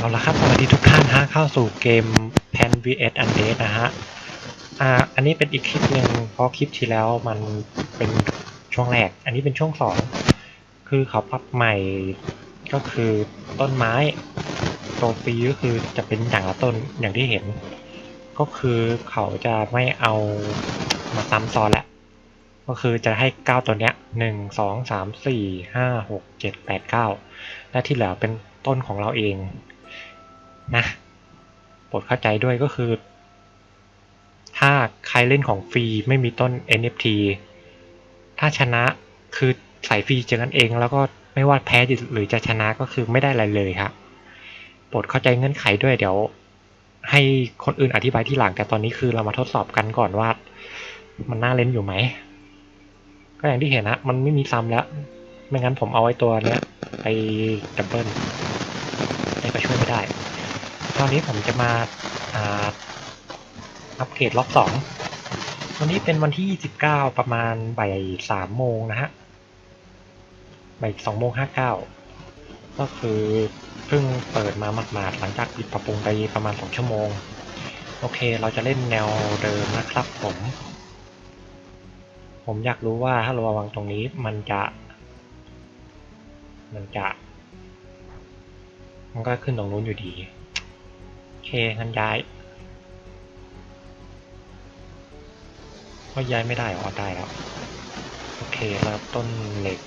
เอาละครับสวัสดีทุกท่านฮะเข้าสู่เกม Pan vs Undead นะฮะอ่าอันนี้เป็นอีกคลิปหนึ่งเพราะคลิปที่แล้วมันเป็นช่วงแรก อันนี้เป็นช่วงสองคือเขาปรับใหม่ก็คือต้นไม้ตัวฟรีก็คือจะเป็นอย่างละต้นอย่างที่เห็น ก็คือเขาจะไม่เอามาซ้ำซ้อนแล้วก็คือจะให้เก้าตัวเนี้ยหนึ่งสองสามสี่ห้าหกเจ็ดแปดเก้าและที่เหลือเป็นต้นของเราเอง นะโปรดเข้าใจด้วยก็คือ ถ้าใครเล่นของฟรีไม่มีต้น NFT ถ้าชนะคือใส่ฟรีเจอกันเอง แล้วก็ไม่ว่าแพ้หรือจะชนะก็คือไม่ได้อะไรเลยครับโปรดเข้าใจเงื่อนไขด้วยเดี๋ยว ให้คนอื่นอธิบายที่หลังแต่ตอนนี้คือเรามาทดสอบกันก่อนว่า มันน่าเล่นอยู่ไหม ก็อย่างที่เห็นนะมันไม่มีซ้ำแล้ว ไม่งั้นผมเอาไว้ตัวเนี้ยไปดับเบิลไอ้ก็ช่วยไม่ได้ ตอนนี้ผมจะมาอ่าอัปเกรดล็อกสองวันนี้เป็นวันที่ 29 ประมาณบ่ายสามโมงนะฮะบ่ายสองโมงห้าเก้าก็คือเพิ่งเปิดมาหมาดๆหลังจากปิดปรับปรุงไปประมาณสองชั่วโมง โอเคเราจะเล่นแนวเดิมนะครับผม ผมอยากรู้ว่าถ้าเราวางตรงนี้มันจะ มันจะ มันก็ขึ้นตรงนู้นอยู่ดี เคงั้นย้ายก็ย้ายไม่ได้เหรอได้แล้ว โอเคแล้วต้นเหล็ก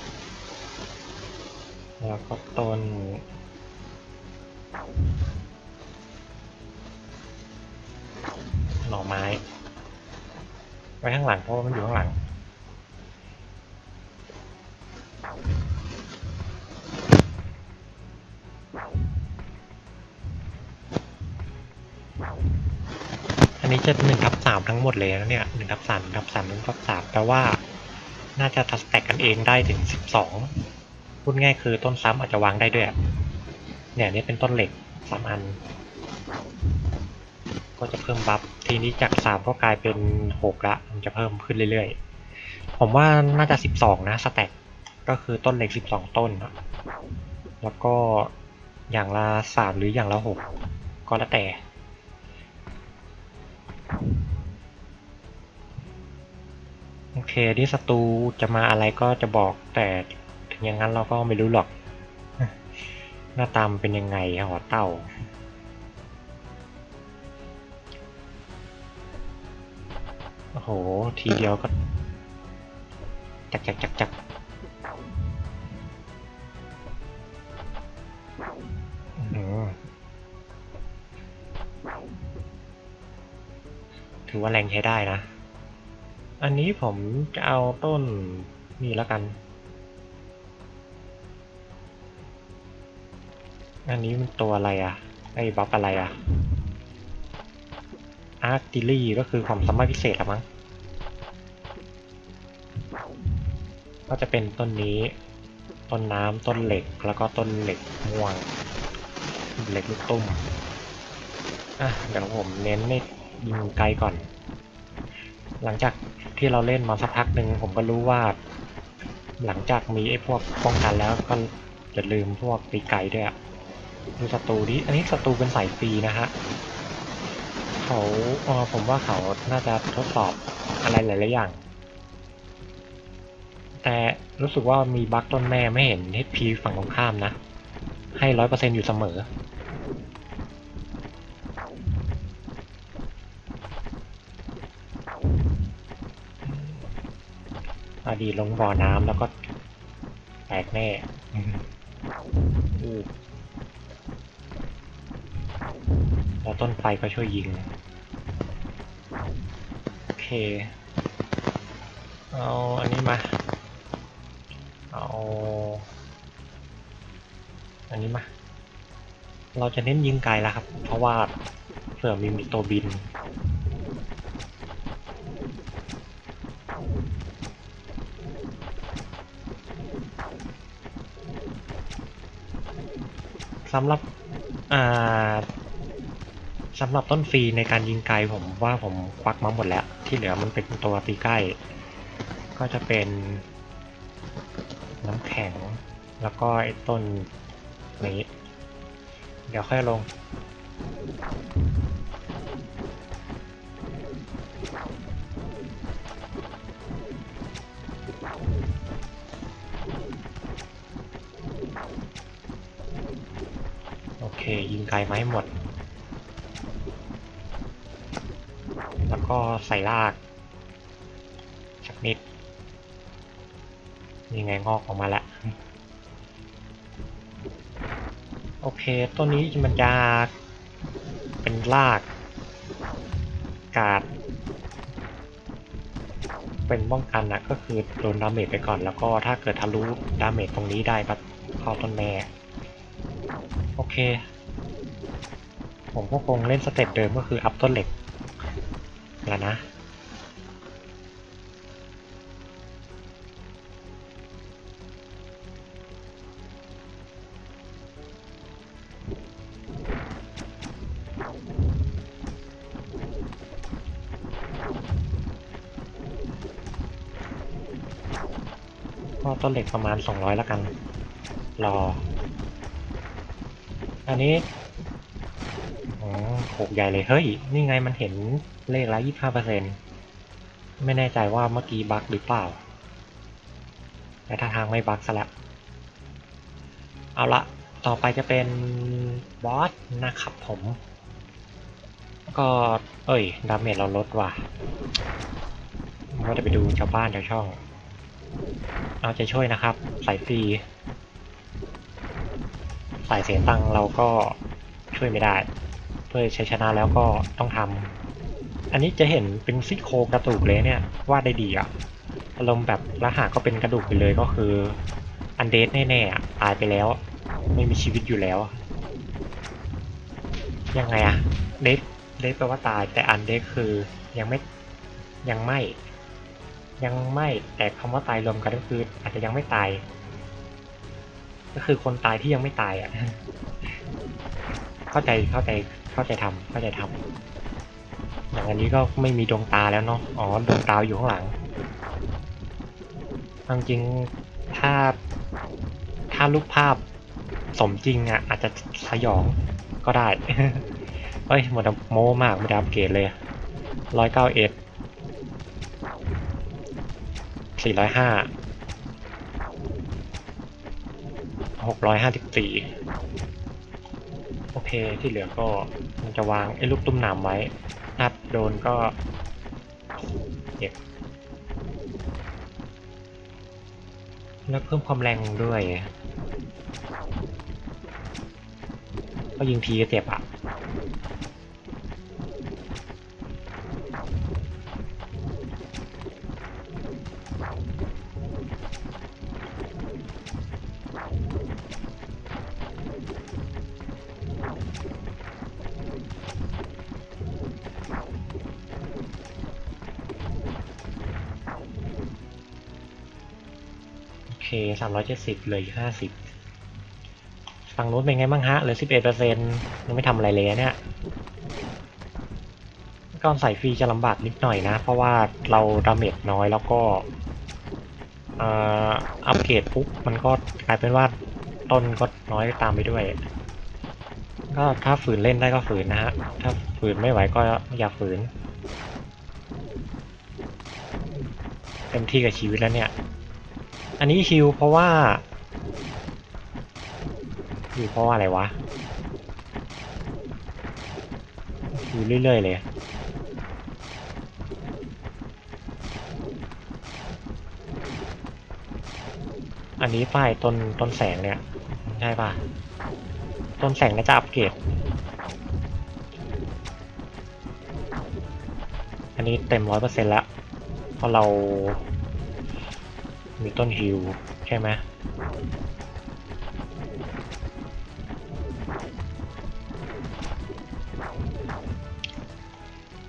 แล้วก็ต้นหน่อไม้ ไว้ข้างหลังเพราะว่ามันอยู่ข้างหลัง อันนี้จะหนึ่งทับสามทั้งหมดเลยนะเนี่ยหนึ่งทับสามทับสามหนึ่งทับสามแปลว่า น่าจะทัสแต็กกันเองได้ถึงสิบสองพูดง่ายคือต้นซ้ำอาจจะวางได้ด้วย เนี่ยนี่เป็นต้นเหล็กสามอัน ก็จะเพิ่มบัฟทีนี้จากสามก็กลายเป็นหกละมันจะเพิ่มขึ้นเรื่อยๆ ผมว่าน่าจะสิบสองนะสแต็กก็คือต้นเหล็กสิบสองต้น แล้วก็อย่างละสามหรืออย่างละหกก็แล้วแต่ เค ที่ศัตรูจะมาอะไรก็จะบอกแต่ถึงอย่างนั้นเราก็ไม่รู้หรอก หน้าตามเป็นยังไงหอเต่าโอ้โห ทีเดียวก็ จักจักจักจักถือว่าแรงใช้ได้นะ อันนี้ผมจะเอาต้นนี่ล้วกัน อันนี้มันตัวอะไรอะไอ้บัฟอะไรอะอาร์ติลี่ก็คือความสามารถพิเศษละมั้ง ก็จะเป็นต้นนี้ ต้นน้ำต้นเหล็กแล้วก็ต้นเหล็กม่วง เหล็กลูกตุ้ม อะเดี๋ยวผมเน้นในยิงไกลก่อน หลังจาก ที่เราเล่นมาสักพักหนึ่งผมก็รู้ว่า หลังจากมีไอ้พวกป้องกันแล้วก็อย่าลืมพวกตีไกลด้วยดูศัตรูดิอันนี้ศัตรูเป็นสายฟรีนะฮะเขาเออผมว่าเขาน่าจะทดสอบอะไรหลายๆอย่าง แต่รู้สึกว่ามีบั๊กต้นแม่ไม่เห็น HP ฝั่งตรงข้ามนะ ให้ร้อยเปอร์เซ็นต์อยู่เสมอ อดีลงบ่อน้ำแล้วก็แตกแน่อู้แล้วต้นไฟก็ช่วยยิง โอเค เอาอันนี้มา เอา อันนี้มา เราจะเน้นยิงไกลแล้วครับ เพราะว่าเผื่อมีมีตัวบิน สำหรับอ่าสำหรับต้นฟรีในการยิงไกลผมว่าผมควักมาหมดแล้ว ที่เหลือมันเป็นตัวตีใกล้ ก็จะเป็น น้ำแข็ง แล้วก็ไอ้ต้นนี้ เดี๋ยวค่อยลง ยิงไกลมาให้หมด แล้วก็ใส่ลากสักนิดนี่ไงงอกออกมาแล้วโอเคต้นนี้มันจะเป็นราก กาด เป็นป้องกันนะก็คือโดนดาเมจไปก่อน แล้วก็ถ้าเกิดทะลุดาเมจตรงนี้ได้ก็เข้าต้นแม่โอเค ผมก็คงเล่นสเต็ปเดิมก็คืออัพต้นเหล็กแล้วนะ ก็ต้นเหล็กประมาณ 200 แล้วกัน รอ อันนี้ โขกใหญ่เลยเฮ้ย นี่ไงมันเห็นเลขละ25%ไม่แน่ใจว่าเมื่อกี้บั๊กหรือเปล่า แต่ถ้าทางไม่บั๊กซะแล้วเอาละต่อไปจะเป็นบอสนะครับผม ก็ เอ้ย ดาเมจเราลดว่ะว่าจะไปดูชาวบ้านชาวช่อง เอาใจช่วยนะครับสายฟรีสายเสียตังเราก็ช่วยไม่ได้ เพื่อชัยชนะแล้วก็ต้องทำอันนี้จะเห็นเป็นซี่โครงกระดูกเลยเนี่ยวาดได้ดีอะอารมณ์แบบละหากก็เป็นกระดูกไปเลยก็คืออันเดสแน่ๆอะตายไปแล้ว ไม่มีชีวิตอยู่แล้วยังไงอะเดสเดสแปลว่าตายแต่อันเดสคือยังไม่ยังไม่ ยังไม่แต่คำว่าตายรวมกันก็คือ อาจจะยังไม่ตาย ก็คือคนตายที่ยังไม่ตายอะ เข้าใจเข้าใจเข้าใจทำเข้าใจทำอย่างอันนี้ก็ไม่มีดวงตาแล้วเนาะอ๋อดวงตาอยู่ข้างหลังความจริงถ้าถ้ารูปภาพสมจริงอะ อาจจะสยองก็ได้เอ้ยหมดโมมากไม่ได้อัปเกรดเลยร้อยเก้าเอ็ดสี่ร้อยห้าหกร้อยห้าสิบสี่ โอเคที่เหลือก็มันจะวางไอ้ลูกตุ้มหนามไว้ถ้าโดนก็เจ็บแล้วเพิ่มความแรงด้วยก็ยิงทีก็เจ็บอะ สามร้อยเจ็ดสิบเหลยห้าสิบฝั่งนู้นเป็นไงบ้างฮะเหลือสิบเอ็ดเปอร์เซ็นยังไม่ทำอะไรเลยเนี่ยก่อนใส่ฟรีจะลำบากนิดหน่อยนะ เพราะว่าเราดาเมจน้อยแล้วก็อัปเกรดปุ๊บมันก็กลายเป็นว่าต้นก็น้อยตามไปด้วย ก็ถ้าฝืนเล่นได้ก็ฝืนนะฮะ ถ้าฝืนไม่ไหวก็อย่าฝืน เต็มที่กับชีวิตแล้วเนี่ย อันนี้ฮิวเพราะว่าฮิวเพราะว่าอะไรวะฮิวเรื่อยๆเลยอันนี้ป้ายต้นต้นแสงเนี่ยใช่ป่ะต้นแสงน่าจะอัปเกรดอันนี้เต็มร้อยเปอร์เซ็นต์แล้วเพราะเรา มีต้นฮิวใช่ไหม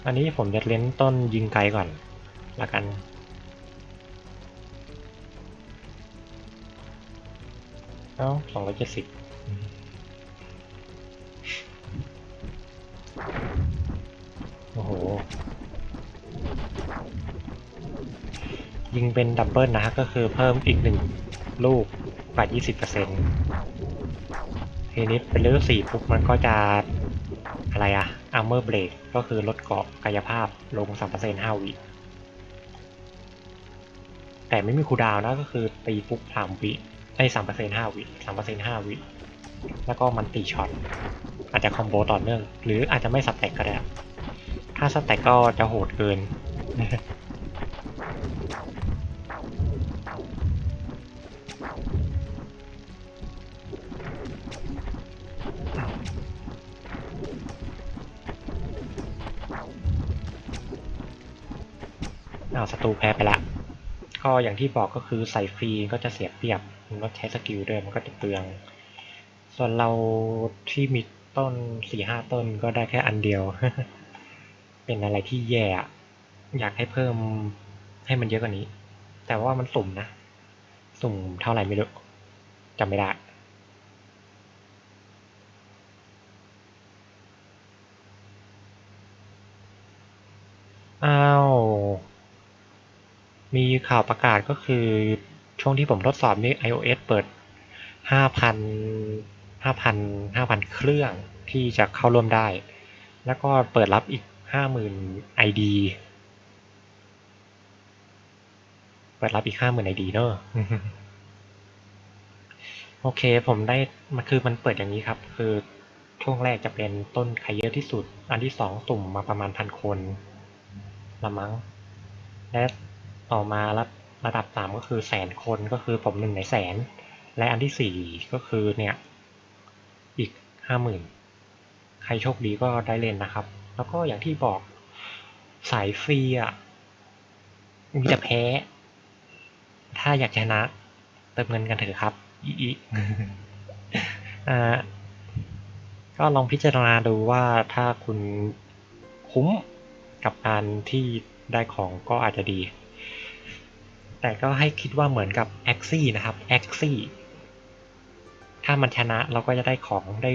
อันนี้ผมจะเล่นต้นยิงไกลก่อนละกัน เอ้าสองร้อยเจ็ดสิบ ยิงเป็นดับเบิลนะฮะก็คือเพิ่มอีกหนึ่งลูกกว่า20%ทีนี้เป็นเลเวลสี่ปุ๊บมันก็จะอะไรอะ armor break ก็คือลดเกาะกายภาพลง 3% 5 วิ แต่ไม่มีคูดาวนะก็คือตีปุ๊บ3วิได้3% 5วิ3% 5วิ แล้วก็มันตีช็อต อาจจะคอมโบต่อเนื่อง หรืออาจจะไม่สแต็กก็ได้ ถ้าสแต็กก็จะโหดเกิน อย่างที่บอกก็คือใส่ฟรีก็จะเสียเปรียบมันก็ใช้สกิลด้วยมันก็จะเปลือง ส่วนเราที่มีต้นสี่ห้าต้นก็ได้แค่อันเดียว เป็นอะไรที่แย่อะอยากให้เพิ่มให้มันเยอะกว่านี้ แต่ว่ามันสุ่มนะ สุ่มเท่าไหร่ไม่รู้จำไม่ได้ อ้าว มี ข่าวประกาศก็คือช่วงที่ผมทดสอบนี่ iOS เปิด 5,000 5,000 5,000 เครื่องที่จะเข้าร่วมได้ แล้วก็เปิดรับอีก 50,000 ID เปิดรับอีก 50,000 ID เนอะโอเค ผมได้มันคือมันเปิดอย่างนี้ครับ คือช่วงแรกจะเป็นต้นใครเยอะที่สุด อันที่สองสุ่มมาประมาณพันคนละมั้ง และ ต่อมาระระดับสามก็คือแสนคนก็คือผมหนึ่งในแสน และอันที่สี่ก็คือเนี่ยอีกห้าหมื่นใครโชคดีก็ได้เล่นนะครับ แล้วก็อย่างที่บอกสายฟรีอะมีแต่แพ้ ถ้าอยากชนะ เติมเงินกันเถอะครับอีอีอ่าก็ลองพิจารณาดูว่าถ้าคุณคุ้มกับการที่ได้ของก็อาจจะดี แต่ก็ให้คิดว่าเหมือนกับ a x ซี่นะครับ a x ซี่ถ้ามันชนะเราก็จะได้ของได้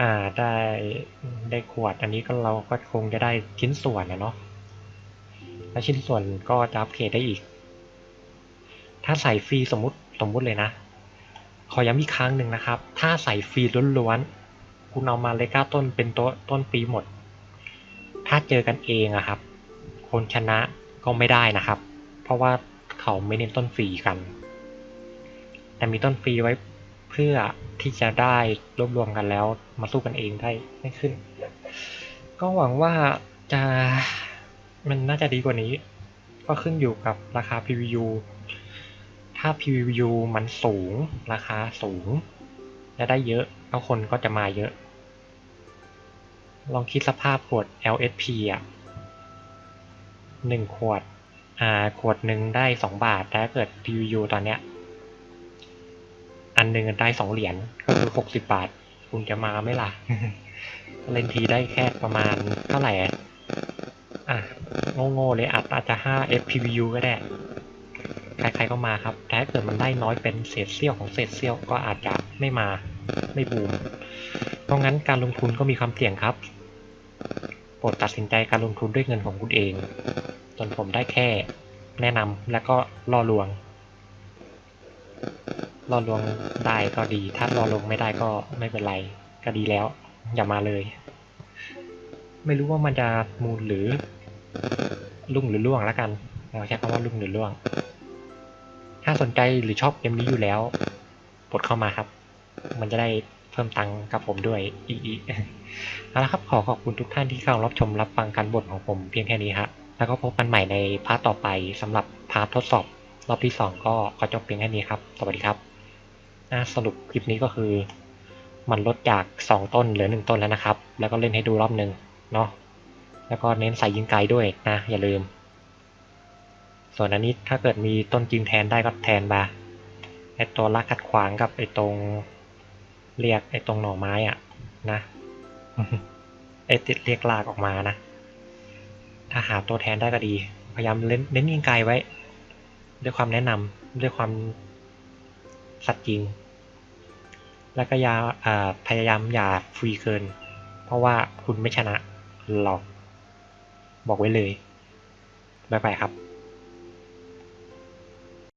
อ่าได้ได้ขวดอันนี้ก็เราก็คงจะได้ชิ้นส่วนนะเนาะและชิ้นส่วนก็จะอัปเกรดได้อีก ถ้าใส่ฟรีสมมติสมมุติเลยนะ ขอย้ำอีกครั้งหนึ่งนะครับ ถ้าใส่ฟรีล้วนๆคุณเอามาเลก้าต้นเป็นต้นต้นปีหมด ถ้าเจอกันเองอะครับ คนชนะก็ไม่ได้นะครับ ราะว่าเขาไม่เน้นต้นฟรีกัน แต่มีต้นฟรีไว้เพื่อที่จะได้รวบรวมกันแล้วมาสู้กันเองได้ไม่ขึ้น ก็หวังว่าจะมันน่าจะดีกว่านี้ ก็ขึ้นอยู่กับราคา PVU ถ้า PVU มันสูงราคาสูงจะได้เยอะแล้วคนก็จะมาเยอะ ลองคิดสภาพขวด LSP อะหนึ่งขวด อ่าขวดหนึ่งได้สองบาทแต่ถ้าเกิด PVU ตอนเนี้ย อันหนึ่งได้สองเหรียญก็คือหกสิบบาท คุณจะมาไหมล่ะเล่นทีได้แค่ประมาณเท่าไหร่อะอะโง่ๆเลยอาจอาจจะห้า FPVU ก็ได้ ใครๆก็มาครับแต่ถ้าเกิดมันได้น้อยเป็นเศษเสี้ยวของเศษเสี้ยวก็อาจจะไม่มาไม่บูม เพราะงั้นการลงทุนก็มีความเสี่ยงครับ โปรดตัดสินใจการลงทุนด้วยเงินของคุณเอง จนผมได้แค่แนะนำแล้วก็ล่อลวงล่อลวงได้ก็ดี ถ้าล่อลวงไม่ได้ก็ไม่เป็นไร ก็ดีแล้ว อย่ามาเลย ไม่รู้ว่ามันจะมูลหรือลุ่งหรือล่วงแล้วกันเราใช้คำว่าลุ่งหรือล่วง ถ้าสนใจหรือชอบเกมนี้อยู่แล้วกดเข้ามาครับ มันจะได้เพิ่มตังกับผมด้วยอีอีเอาละครับขอขอบคุณทุกท่านที่เข้ารับชมรับฟังการบ่นของผมเพียงแค่นี้ฮะ แล้วก็พบกันใหม่ในพาร์ทต่อไปสำหรับพาร์ททดสอบรอบที่สองก็ขอจบเพียงแค่นี้ครับ สวัสดีครับสรุปคลิปนี้ก็คือ มันลดจากสองต้นเหลือหนึ่งต้นแล้วนะครับ แล้วก็เล่นให้ดูรอบหนึ่งเนาะแล้วก็เน้นใส่ยิงไกลด้วยนะ อย่าลืม ส่วนอันนี้ถ้าเกิดมีต้นจริงแทนได้ก็แทนมาไอตัวลักขัดขวางกับไอตรงเรียกไอตรงหน่อไม้อะนะไอติดเรียกลากออกมานะ ถ้าหาตัวแทนได้ก็ดี พยายามเล่นเน้นยิงไกลไว้ ด้วยความแนะนำด้วยความสัตย์จริง แล้วก็อย่าอ่าพยายามอย่าฟรีเกิน เพราะว่าคุณไม่ชนะหรอก บอกไว้เลย บ๊ายบายครับ